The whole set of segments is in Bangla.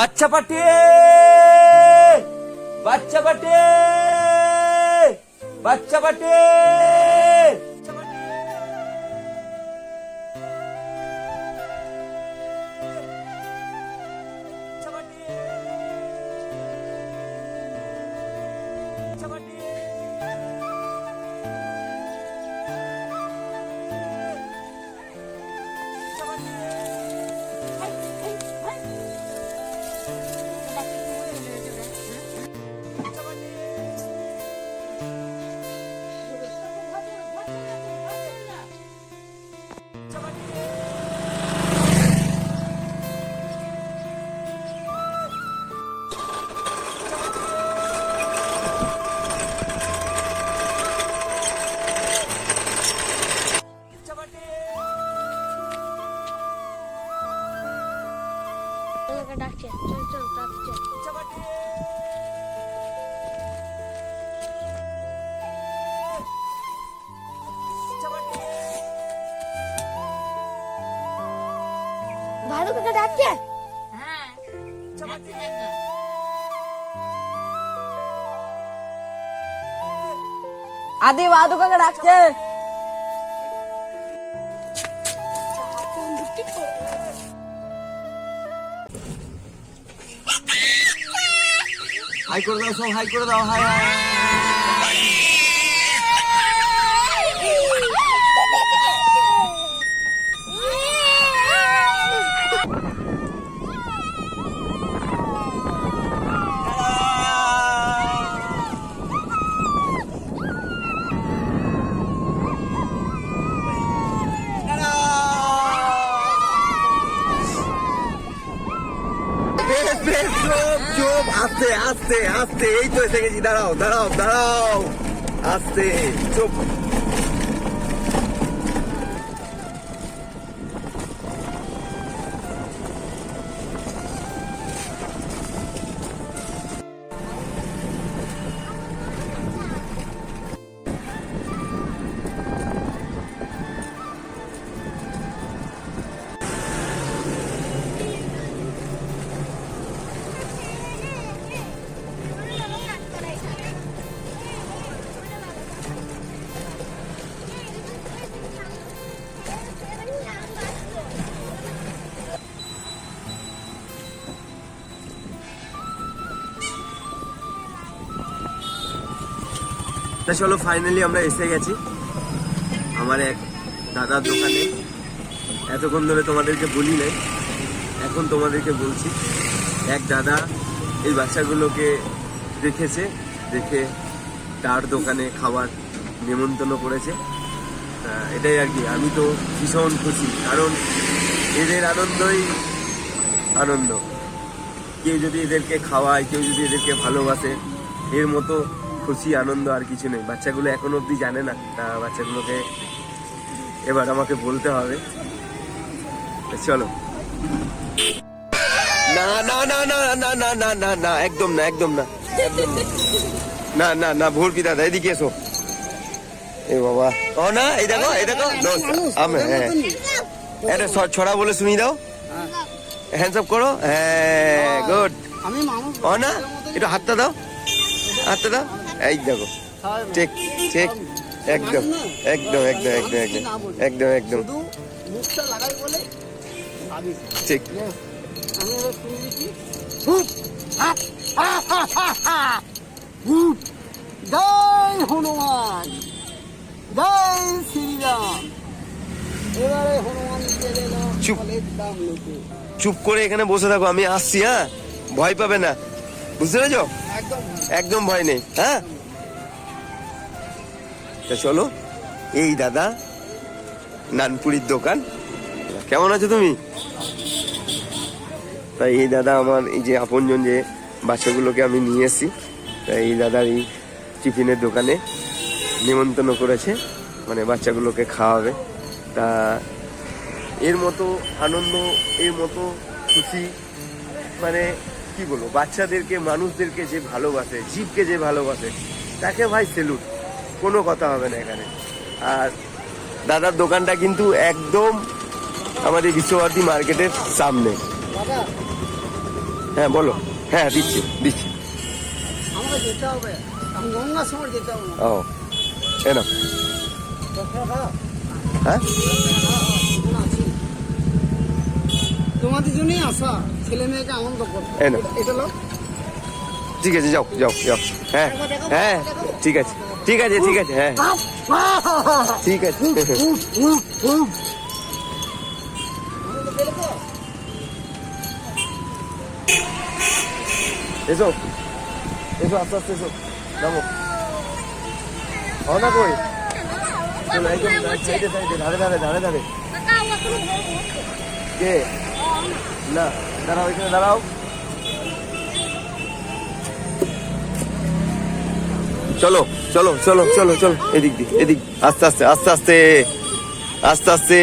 বাচ্চা পাটে। বাচ্চা পাটে। বাচ্চা পাটি। ওকে ডাকছে চল চল তাড়াতাড়ি চল ভালো কাকা ডাকছে হ্যাঁ যাচ্ছি দেখো। আদি বাদু কাকা ডাকছে হাই করে দাও সব হাই করে দাও হাই হাই বেশ বেশ চুপ চুপ আস্তে আস্তে আস্তে, এই তো এসে গেছি দাঁড়াও দাঁড়াও দাঁড়াও, আস্তে, চুপ। তা চলো ফাইনালি আমরা এসে গেছি। আমার এক দাদার দোকানে। এতক্ষণ ধরে তোমাদেরকে বলি নাই, এখন তোমাদেরকে বলছি, এক দাদা এই বাচ্চাগুলোকে দেখেছে দেখে তার দোকানে খাবার নেমন্তন্ন করেছে। এটাই আর কি, আমি তো ভীষণ খুশি, কারণ এদের আনন্দই আনন্দ। কেউ যদি এদেরকে খাওয়ায়, কেউ যদি এদেরকে ভালোবাসে, এর মতো খুশি আনন্দ আর কিছু নেই বাচ্চাগুলো এখন অবধি জানে না তা বাচ্চাগুলোকে এবার আমাকে বলতে হবে চলো না না না না না না না না না একদম না একদম না না না না ভোরপি দাদা এদিকে এসো এ বাবা ও না এই দেখো এই দেখো আমি হ্যাঁ এটা ছড়া বলে শুনিয়ে দাও হ্যান্ডস আপ করো হ্যাঁ গুড ও না একটু হাতটা দাও হাতটা দাও এই দেখো ঠিক ঠিক একদম একদম একদম একদম একদম একদম একদম। ঠিক জয় হনুমান জয় চুপ করে এখানে বসে থাকো আমি আসছি হ্যাঁ? ভয় পাবে না। বুঝতে পেরেছ? একদম। একদম ভয় নেই হ্যাঁ? তা চলো এই দাদা নানপুরির দোকান। কেমন আছো তুমি? তাই এই দাদা আমার এই যে আপনজন যে বাচ্চাগুলোকে আমি নিয়ে এসেছি তাই এই দাদার এই টিফিনের দোকানে নিমন্ত্রণ করেছে মানে বাচ্চাগুলোকে খাওয়াবে। তা এর মতো আনন্দ এর মতো খুশি মানে কি বলব? বাচ্চাদেরকে মানুষদেরকে যে ভালোবাসে জীবকে যে ভালোবাসে তাকে ভাই সেলুট কোনো কথা হবে না এখানে। আর দাদার দোকানটা কিন্তু একদম আমাদের বিশ্বভারতী মার্কেটের সামনে। হ্যাঁ বলো। হ্যাঁ দিচ্ছি দিচ্ছি। ও এ নাও। হ্যাঁ? তোমাদের জন্যই আসা। ছেলে মেয়েকে আনন্দ করতে এটা ঠিক আছে যাও যাও যাও হ্যাঁ হ্যাঁ ঠিক আছে ঠিক আছে ঠিক আছে হ্যাঁ ঠিক আছে এসো এসো আস্তে আস্তে এসো নামো হও না কই চলো একদম সাইডে সাইডে ধারে ধারে ধারে ধারে কে দাঁড়াও এখানে, দাঁড়াও। চলো চলো চলো চলো চলো, এদিক দি এদিক, আস্তে আস্তে আস্তে আস্তে আস্তে আস্তে।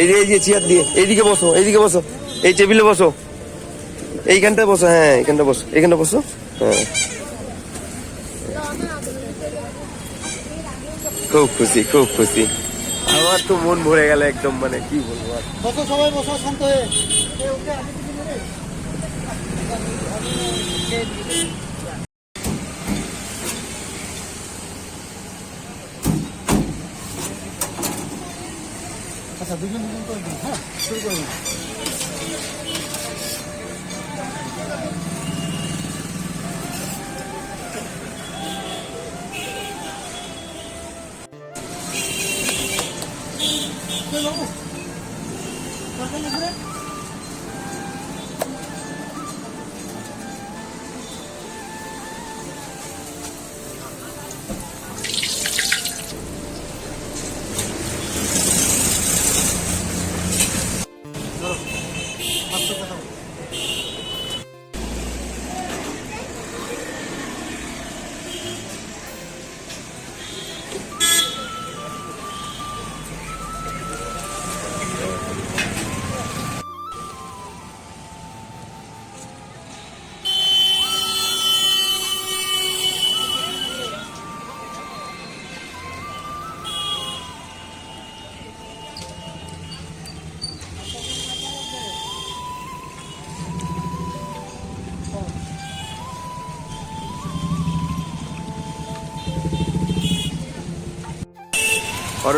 এই যে এই যে চেয়ার দিয়ে, এইদিকে বসো এইদিকে বসো, এই টেবিলে বসো। এইখানটায় বসো হ্যাঁ এইখানটা বসো এইখানটা বসো হ্যাঁ। খুব খুশি খুব খুশি। আমার তো মন ভরে গেল একদম মানে কি বলব আর। বসো সবাই, বসো, শান্ত আচ্ছা হ্যাঁ শুরু করুন করে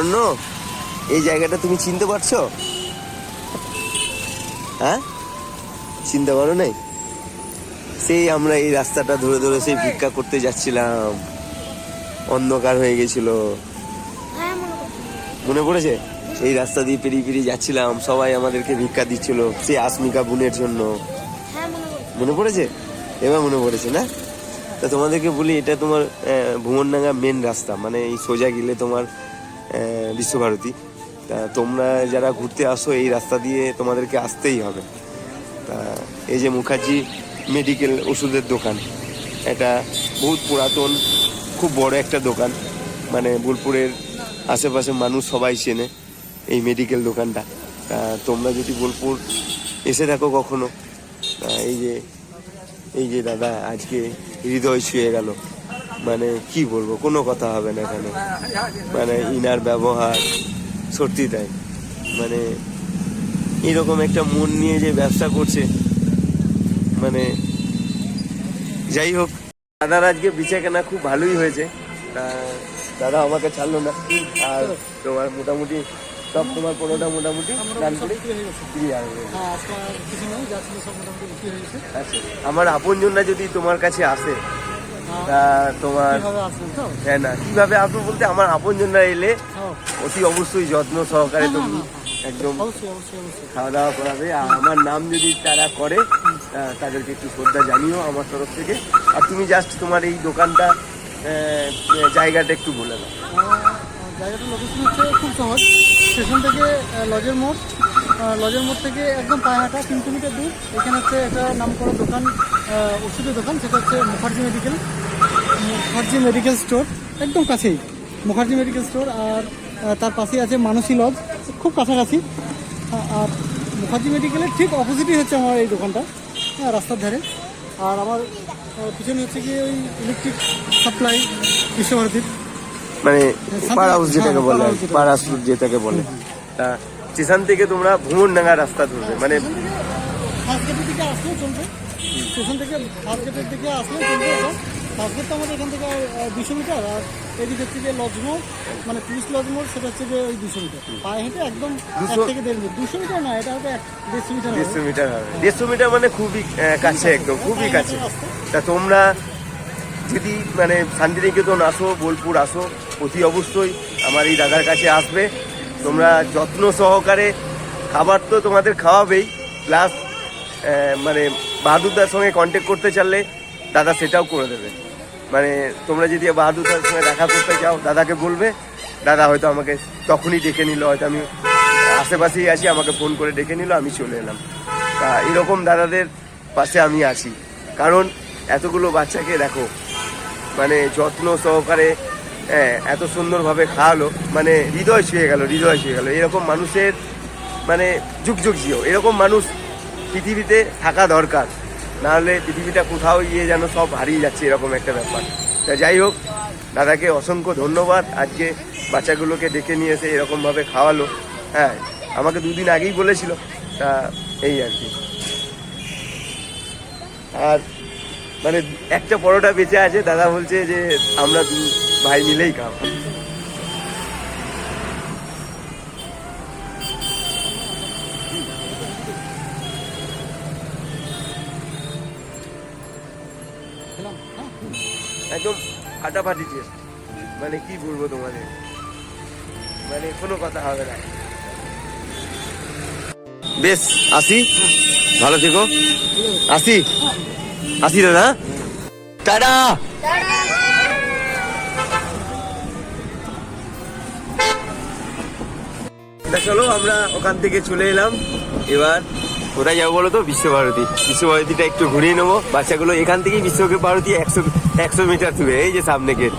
অরণ্য এই জায়গাটা তুমি চিনতে পারছ? হ্যাঁ? চিনতে পারো নাই? সেই আমরা এই রাস্তাটা ধরে ধরে সেই ভিক্ষা করতে যাচ্ছিলাম। অন্ধকার হয়ে গেছিল। হ্যাঁ মনে পড়েছে। এই রাস্তা দিয়ে পেরিয়ে পেরিয়ে যাচ্ছিলাম। সবাই আমাদেরকে ভিক্ষা দিচ্ছিল সেই আসমিকা বোনের জন্য। হ্যাঁ মনে পড়েছে। এবার মনে পড়েছে না? তা তোমাদেরকে বলি এটা তোমার ভুবনডাঙ্গা মেন রাস্তা। মানে এই সোজা গেলে তোমার বিশ্বভারতী। তা তোমরা যারা ঘুরতে আসো, এই রাস্তা দিয়ে তোমাদেরকে আসতেই হবে। তা এই যে মুখার্জি মেডিকেল ওষুধের দোকান, এটা বহুত পুরাতন, খুব বড় একটা দোকান। মানে বোলপুরের আশেপাশে মানুষ সবাই চেনে এই মেডিকেল দোকানটা। তা তোমরা যদি বোলপুর এসে থাকো কখনো এই যে এই যে দাদা, আজকে হৃদয় ছুঁয়ে গেল। মানে কি বলব কোনো কথা হবে না এখানে। মানে ইনার ব্যবহার সত্যি তাই। মানে এরকম একটা মন নিয়ে যে ব্যবসা করছে মানে যাই হোক দাদার আজকে বিচে কেনা খুব ভালোই হয়েছে। দাদা আমাকে ছাড়লো না আর তোমার মোটামুটি সব তোমার পনেরোটা মোটামুটি হয়ে আচ্ছা আমার আপনজনরা যদি তোমার কাছে আসে তোমার কীভাবে হ্যাঁ না কীভাবে আসব বলতে আমার আপনজনরা এলে হ্যাঁ অতি অবশ্যই যত্ন সহকারে তুমি একদম অবশ্যই অবশ্যই অবশ্যই। খাওয়া দাওয়া করাবে। আর আমার নাম যদি তারা করে তাদেরকে একটু শ্রদ্ধা জানিও আমার তরফ থেকে। আর তুমি জাস্ট তোমার এই দোকানটা জায়গাটা একটু বলে দাও। জায়গাটার লোকেশন হচ্ছে খুব সহজ। স্টেশন থেকে লজের মোড়। লজের মোড় থেকে একদম পায়ে হাঁটা তিন কিলোমিটার দূর। এখানে হচ্ছে একটা নাম করা দোকান ওষুধের দোকান সেটা হচ্ছে Mukherjee medical Mukherjee medical store একদম কাছেই। মুখার্জি মেডিকেল স্টোর আর তার পাশেই আছে মানসী লজ খুব কাছাকাছি। আর মুখার্জি মেডিকেলের ঠিক অপোজিটই হচ্ছে আমার এই দোকানটা হ্যাঁ রাস্তার ধারে। আর আমার পিছনে হচ্ছে কি ওই ইলেকট্রিক সাপ্লাই বিশ্বভারতীর। মানে পার হাউস যেটাকে হ্যাঁ, বলে পার হাউস যেটাকে বলে। তা স্টেশন থেকে তোমরা ভ্রমণডাঙ্গা রাস্তা ধরবে মানে ফার্স্ট গেটের দিকে আসলেও চলবে। স্টেশন থেকে ফার্স্ট গেটের দিকে আসলেও চলবে। এটা তো আমাদের এখান থেকে দুশো মিটার আর এদিকে হচ্ছে গিয়ে লজ মোড় মানে পুলিশ লজ মোড় সেটা হচ্ছে গিয়ে ওই দুশো মিটার। পায়ে হেঁটে একদম এক থেকে দেড় মিটার দুশো মিটার না এটা হয়তো এক দেড়শো মিটার দেড়শো মিটার হবে। দেড়শো মিটার মানে খুবই কাছে একদম খুবই কাছে। তা তোমরা যদি মানে শান্তিনিকেতন আসো বোলপুর আসো অতি অবশ্যই আমার এই দাদার কাছে আসবে। তোমরা যত্ন সহকারে খাবার তো তোমাদের খাওয়াবেই। প্লাস মানে বাহাদুরদার সঙ্গে কন্ট্যাক্ট করতে চাইলে দাদা সেটাও করে দেবে। মানে তোমরা যদি বাহাদুরদার সঙ্গে দেখা করতে চাও, দাদাকে বলবে। দাদা হয়তো আমাকে তখনই ডেকে নিল, হয়তো আমি আশেপাশেই আছি, আমাকে ফোন করে ডেকে নিল, আমি চলে এলাম। তা এরকম দাদাদের পাশে আমি আছি। কারণ এতগুলো বাচ্চাকে দেখো মানে যত্ন সহকারে এত সুন্দরভাবে খাওয়ালো মানে হৃদয় ছুঁয়ে গেল, হৃদয় ছুঁয়ে গেল। এরকম মানুষের মানে যুগ যুগ জিও, এরকম মানুষ পৃথিবীতে থাকা দরকার। নাহলে পৃথিবীটা কোথাও গিয়ে যেন সব হারিয়ে যাচ্ছে এরকম একটা ব্যাপার। তা যাই হোক, দাদাকে অসংখ্য ধন্যবাদ। আজকে বাচ্চাগুলোকে ডেকে নিয়ে এসে এরকমভাবে খাওয়ালো। হ্যাঁ আমাকে দুদিন আগেই বলেছিল। তা এই আর কি। আর মানে একটা পরোটা বেঁচে আছে, দাদা বলছে যে আমরা দু ভাই মিলেই খাব। ফাটাফাটি টেস্ট মানে কি বলব তোমাদের? মানে কোনো কথা হবে না। বেশ আসি। ভালো থেকো। আসি। আসি দাদা। টাটা! তা চলো আমরা ওখান থেকে চলে এলাম। এবার কোথায় যাব বলো তো, বিশ্বভারতী। বিশ্বভারতীটা একটু ঘুরিয়ে নেব। বাচ্চাগুলো এখান থেকেই বিশ্বভারতী একশো একশো মিটার দূরে, এই যে সামনে গেট।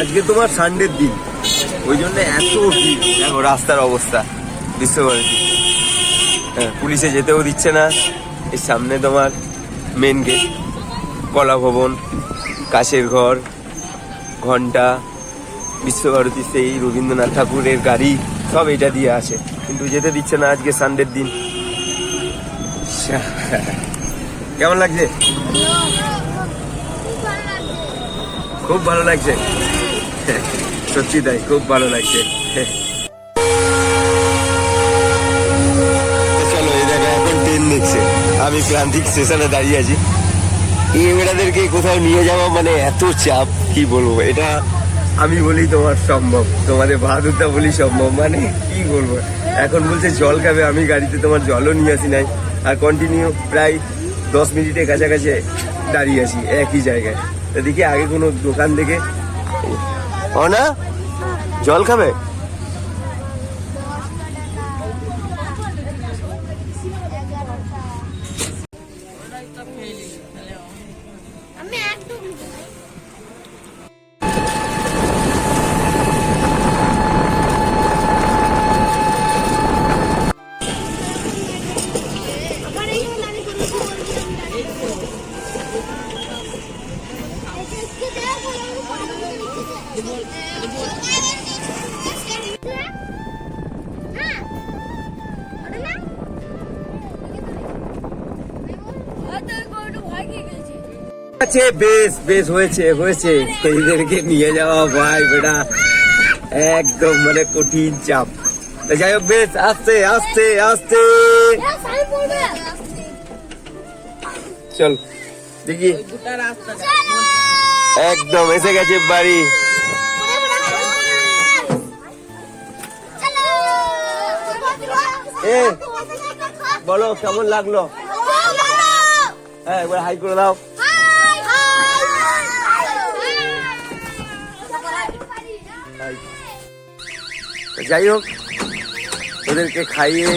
আজকে তোমার সানডের দিন। ওই জন্য এত ভিড়। রাস্তার অবস্থা, বিশ্বভারতী। হ্যাঁ পুলিশে যেতেও দিচ্ছে না। এর সামনে তোমার মেন গেট কলা ভবন, কাশের ঘর, ঘণ্টা, বিশ্বভারতী সেই রবীন্দ্রনাথ ঠাকুরের গাড়ি, সব এটা দিয়ে আছে কিন্তু যেতে দিচ্ছে না আজকে সানডের দিন। কেমন লাগছে? খুব ভালো লাগছে। সত্যি তাই, খুব ভালো লাগছে। আমি ক্লান্তিক স্টেশনে দাঁড়িয়ে আছি। এই মেয়েটাদেরকে কোথাও নিয়ে যাওয়া মানে এত চাপ, কি বলব? এটা আমি বলি তোমার সম্ভব, তোমাদের বাহাদুরটা বলি সম্ভব মানে কি বলব? এখন বলছে জল খাবে, আমি গাড়িতে তোমার জলও নিয়ে আসি নাই। আর কন্টিনিউ প্রায় দশ মিনিটের কাছাকাছি দাঁড়িয়ে আছি, একই জায়গায়। দেখি আগে কোনো দোকান থেকে ও না জল খাবে? আমি একদম আছে বেশ বেশ হয়েছে হয়েছে। এদেরকে নিয়ে যাওয়া ভাই বেটা একদম মানে কঠিন চাপ। যাই হোক বেশ আস্তে আস্তে আস্তে। চল দেখি। একদম এসে গেছে বাড়ি। এ, বলো কেমন লাগল? হ্যাঁ একবার হাই করে দাও। যাই হোক, ওদেরকে খাইয়ে,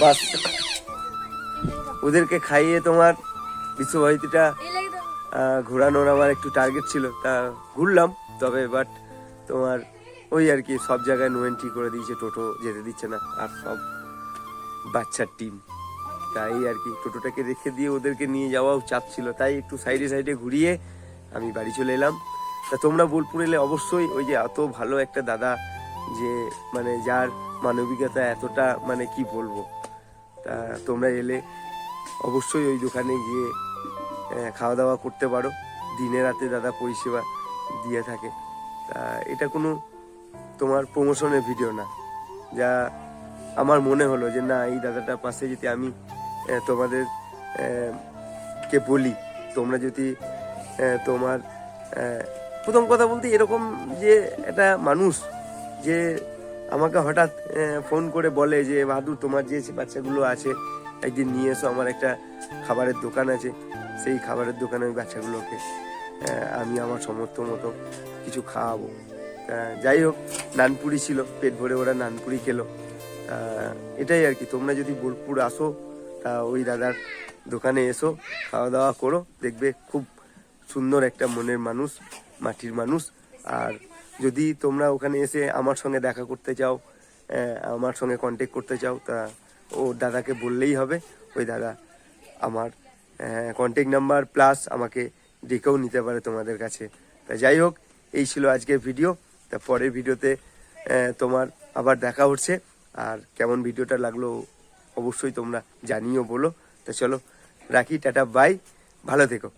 বাস। ওদেরকে খাইয়ে তোমার বিশ্বভারতীটা ঘোরানোর আমার একটু টার্গেট ছিল, তা ঘুরলাম। তবে বাট তোমার ওই আর কি, সব জায়গায় নো এন্ট্রি করে দিয়েছে, টোটো যেতে দিচ্ছে না, আর সব বাচ্চার টিম তাই আর কি, টোটোটাকে রেখে দিয়ে ওদেরকে নিয়ে যাওয়াও চাপ ছিল। তাই একটু সাইডে সাইডে ঘুরিয়ে আমি বাড়ি চলে এলাম। তা তোমরা বোলপুর এলে অবশ্যই ওই যে এত ভালো একটা দাদা যে মানে যার মানবিকতা এতটা মানে কি বলব? তা তোমরা এলে অবশ্যই ওই দোকানে গিয়ে খাওয়া দাওয়া করতে পারো। দিনে রাতে দাদা পরিষেবা দিয়ে থাকে। তা এটা কোনো তোমার প্রমোশনের ভিডিও না। যা আমার মনে হলো যে, না, এই দাদাটার পাশে যদি আমি তোমাদের কে বলি, তোমরা যদি তোমার প্রথম কথা বলতে এরকম যে একটা মানুষ যে আমাকে হঠাৎ ফোন করে বলে যে, বাহাদুর, তোমার যে বাচ্চাগুলো আছে, একদিন নিয়ে এসো, আমার একটা খাবারের দোকান আছে। সেই খাবারের দোকানে ওই বাচ্চাগুলোকে আমি আমার সমর্থ মতো কিছু খাওয়াবো। যাই হোক, নানপুরি ছিল, পেট ভরে ওরা নানপুরি খেলো। এটাই আর কি, তোমরা যদি বোলপুর আসো, তা ওই দাদার দোকানে এসো, খাওয়া দাওয়া করো, দেখবে খুব সুন্দর একটা মনের মানুষ। মাটির মানুষ। আর যদি তোমরা ওখানে এসে আমার সঙ্গে দেখা করতে চাও আমার সঙ্গে কন্ট্যাক্ট করতে চাও, তা ও দাদাকে বললেই হবে। ওই দাদা আমার কন্ট্যাক্ট নাম্বার প্লাস আমাকে ডেকেও নিতে পারে তোমাদের কাছে। তা যাই হোক, এই ছিল আজকের ভিডিও তা পরের ভিডিওতে তোমার আবার দেখা হচ্ছে। আর কেমন ভিডিওটা লাগল অবশ্যই তোমরা জানিও বলো। তা চলো, রাখি, টাটা বাই ভালো থেকো।